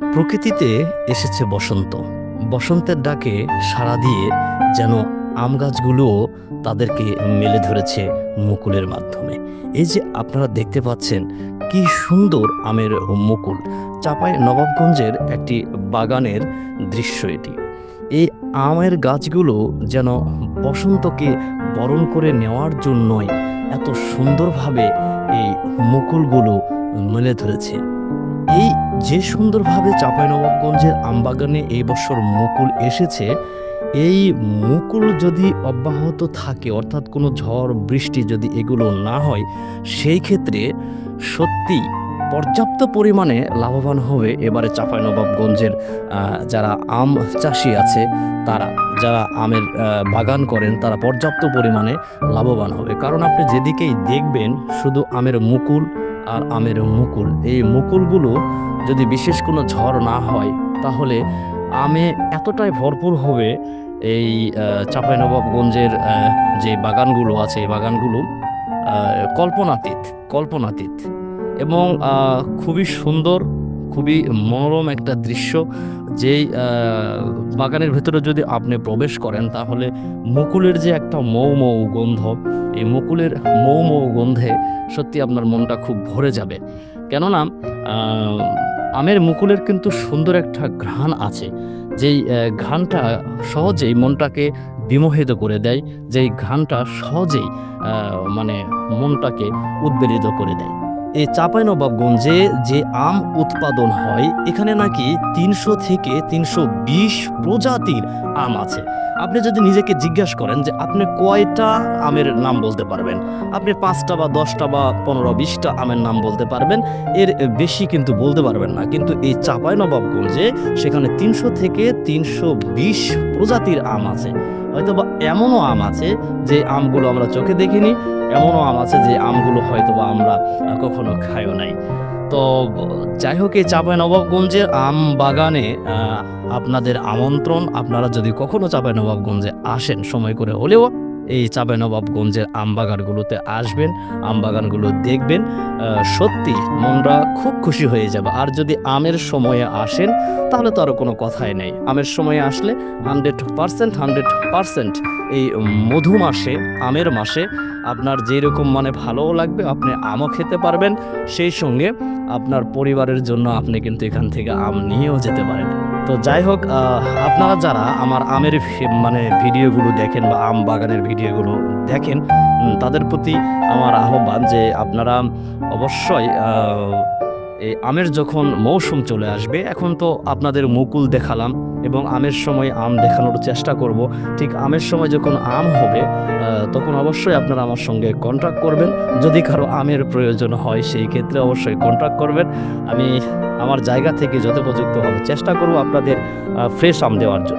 প্রকৃতিতে এসেছে বসন্ত। বসন্তের ডাকে সাড়া দিয়ে যেন আম গাছগুলোও তাদেরকে মেলে ধরেছে মুকুলের মাধ্যমে। এই যে আপনারা দেখতে পাচ্ছেন, কি সুন্দর আমের মুকুল। চাপাই নবাবগঞ্জের একটি বাগানের দৃশ্য এটি। এই আমের গাছগুলো যেন বসন্তকে বরণ করে নেওয়ার জন্যই এত সুন্দরভাবে এই মুকুলগুলো মেলে ধরেছে। এই যে সুন্দরভাবে চাঁপাইনবাবগঞ্জের আমবাগানে এই বছর মুকুল এসেছে, এই মুকুল যদি অব্যাহত থাকে, অর্থাৎ কোনো ঝড়, বৃষ্টি যদি এগুলো না হয়, সেই ক্ষেত্রে সত্যি পর্যাপ্ত পরিমাণে লাভবান হবে এবারে চাঁপাইনবাবগঞ্জের যারা আম চাষি আছে, তারা, যারা আমের বাগান করেন, তারা পর্যাপ্ত পরিমাণে লাভবান হবে। কারণ আপনি যেদিকেই দেখবেন, শুধু আমের মুকুল আর আমের মুকুল। এই মুকুলগুলো যদি বিশেষ কোনো ঝড় না হয়, তাহলে আমে এতটাই ভরপুর হবে এই চাঁপাইনবাবগঞ্জের যে বাগানগুলো আছে, এই বাগানগুলো কল্পনাতীত কল্পনাতীত। এবং খুবই সুন্দর খুবই মনোরম একটা দৃশ্য, যেই বাগানের ভেতরে যদি আপনি প্রবেশ করেন, তাহলে মুকুলের যে একটা মৌ মৌ গন্ধ, এই মুকুলের মৌ মৌ গন্ধে সত্যি আপনার মনটা খুব ভরে যাবে। কেননা আমের মুকুলের কিন্তু সুন্দর একটা ঘ্রাণ আছে, যেই ঘ্রাণটা সহজেই মনটাকে বিমোহিত করে দেয়, যেই ঘ্রাণটা সহজেই মানে মনটাকে উদ্বেলিত করে দেয়। এই চাঁপাইনবাবগঞ্জে যে আম উৎপাদন হয়, এখানে নাকি তিনশো থেকে তিনশো বিশ প্রজাতির আম আছে। আপনি যদি নিজেকে জিজ্ঞাসা করেন যে আপনি কয়টা আমের নাম বলতে পারবেন? আপনি পাঁচটা বা দশটা বা পনেরো, বিশটা আমের নাম বলতে পারবেন। এর বেশি কিন্তু বলতে পারবেন না। কিন্তু এই চাঁপাইনবাবগঞ্জে সেখানে তিনশো থেকে তিনশো বিশ প্রজাতির আম আছে। হয়তো বা এমনও আম আছে যে আমগুলো আমরা চোখে দেখিনি, এমনও আম আছে যে আমগুলো হয়তো বা আমরা কখনো খাইও নাই। তো যাই হোক, এই চাঁপাইনবাবগঞ্জের আম বাগানে আপনাদের আমন্ত্রণ, আপনারা যদি কখনো চাঁপাইনবাবগঞ্জে আসেন, সময় করে হলেও এই চাঁপাইনবাবগঞ্জের আম বাগানগুলোতে আসবেন আম বাগানগুলো দেখবেন সত্যি মনটা খুব খুশি হয়ে যাবে। আর যদি আমের সময়ে আসেন, তাহলে তো আরও কোনো কথাই নেই। আমের সময়ে আসলে হান্ড্রেড পারসেন্ট হান্ড্রেড পারসেন্ট এই মধু মাসে, আমের মাসে আপনার যেরকম মানে ভালোও লাগবে, আপনি আমও খেতে পারবেন। সেই সঙ্গে আপনার পরিবারের জন্য আপনি কিন্তু এখান থেকে আম নিয়েও যেতে পারেন। তো যাই হোক আপনারা যারা আমার আমের মানে ভিডিওগুলো দেখেন বা আম বাগানের ভিডিওগুলো দেখেন তাদের প্রতি আমার আহ্বান যে আপনারা অবশ্যই এই আমের যখন মৌসুম চলে আসবে, এখন তো আপনাদের মুকুল দেখালাম। এবং আমের সময় আম দেখানোর চেষ্টা করব। ঠিক আমের সময় যখন আম হবে তখন অবশ্যই আপনারা আমার সঙ্গে কন্ট্রাক্ট করবেন। যদি কারও আমের প্রয়োজন হয়, সেই ক্ষেত্রে অবশ্যই কন্ট্যাক্ট করবেন। আমি আমার জায়গা থেকে যথোপযুক্তভাবে চেষ্টা করব আপনাদের ফ্রেশ আম দেওয়ার জন্য।